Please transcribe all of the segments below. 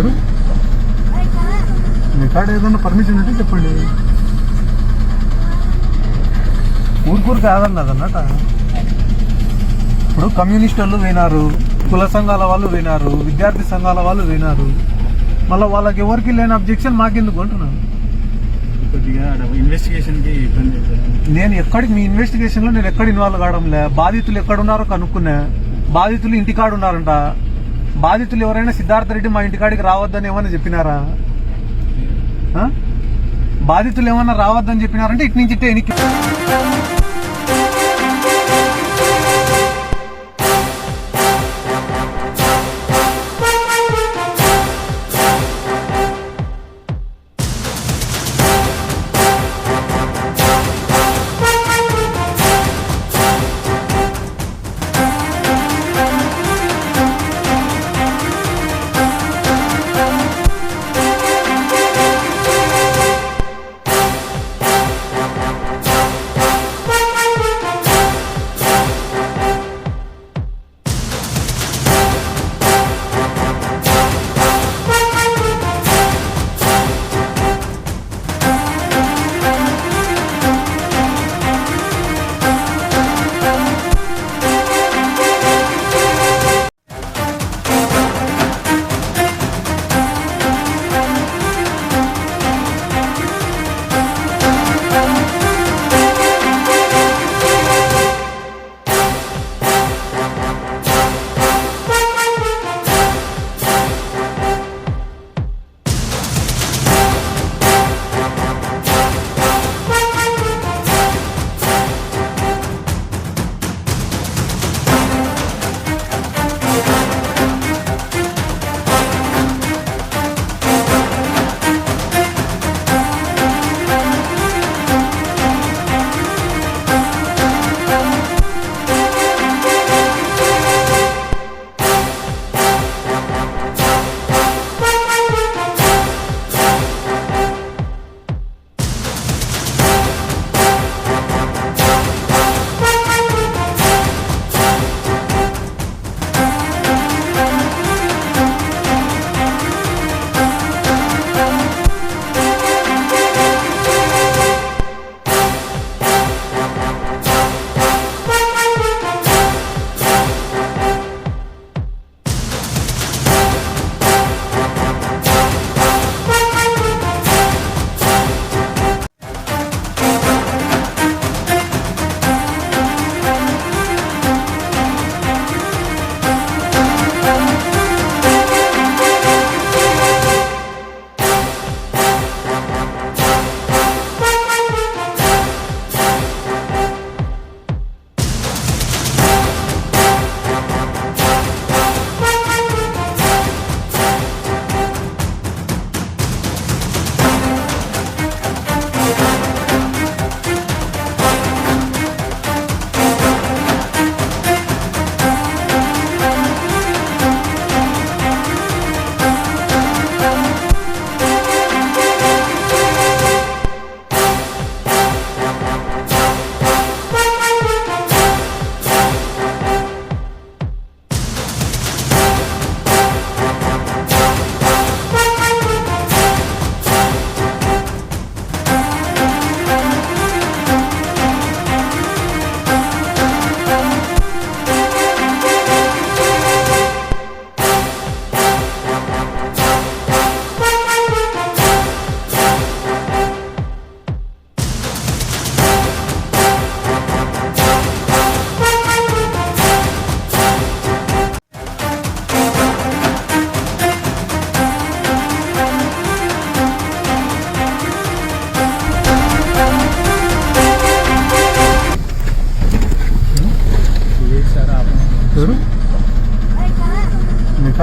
ఎవరు మీ కాడ ఏదన్నా పర్మిషన్ ఉంటే చెప్పండి. ఊరుకూరు కాదన్న అదన్నట ఇప్పుడు కమ్యూనిస్ట్ వాళ్ళు వినారు కుల సంఘాల వాళ్ళు వినారు విద్యార్థి సంఘాల వాళ్ళు వినారు మళ్ళీ వాళ్ళకి ఎవరికి లేని అబ్జెక్షన్ మాకెందుకు అంటున్నాను కొద్దిగా ఇన్వెస్టిగేషన్కి ఇబ్బంది అవుతుంది నేను ఎక్కడికి మీ ఇన్వెస్టిగేషన్లో నేను ఎక్కడ ఇన్వాల్వ్ కావడంలే బాధితులు ఎక్కడున్నారో కనుక్కున్నా. బాధితులు ఇంటికాడ ఉన్నారంట బాధితులు ఎవరైనా సిద్ధార్థ రెడ్డి మా ఇంటికాడికి రావద్దని ఏమన్నా చెప్పినారా? బాధితులు ఏమన్నా రావద్దని చెప్పినారంటే ఇటు నుంచి ఇట్టే ఎనికి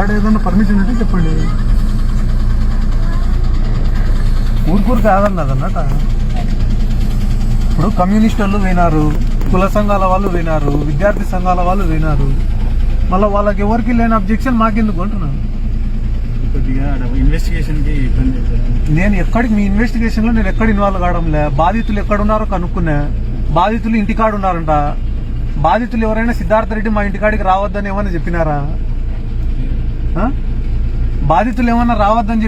కాడ ఏదన్నా పర్మిషన్ ఉంటే చెప్పండి. ఊరుకూరు కాదన్న అదన్నట ఇప్పుడు కమ్యూనిస్ట్ వాళ్ళు వినారు కుల సంఘాల వాళ్ళు వినారు విద్యార్థి సంఘాల వాళ్ళు వినారు మళ్ళీ వాళ్ళకి ఎవరికి లేని అబ్జెక్షన్ మాకెందుకు అంటున్నాను నేను ఎక్కడికి మీ ఇన్వెస్టిగేషన్లో నేను ఎక్కడ ఇన్వాల్వ్ కావడంలే. బాధితులు ఎక్కడున్నారో కనుక్కున్నా. బాధితులు ఇంటికాడ ఉన్నారంట బాధితులు ఎవరైనా సిద్ధార్థ రెడ్డి మా ఇంటికాడికి రావద్దని ఏమన్నా చెప్పినారా? బాధితులు ఏమన్నా రావద్దని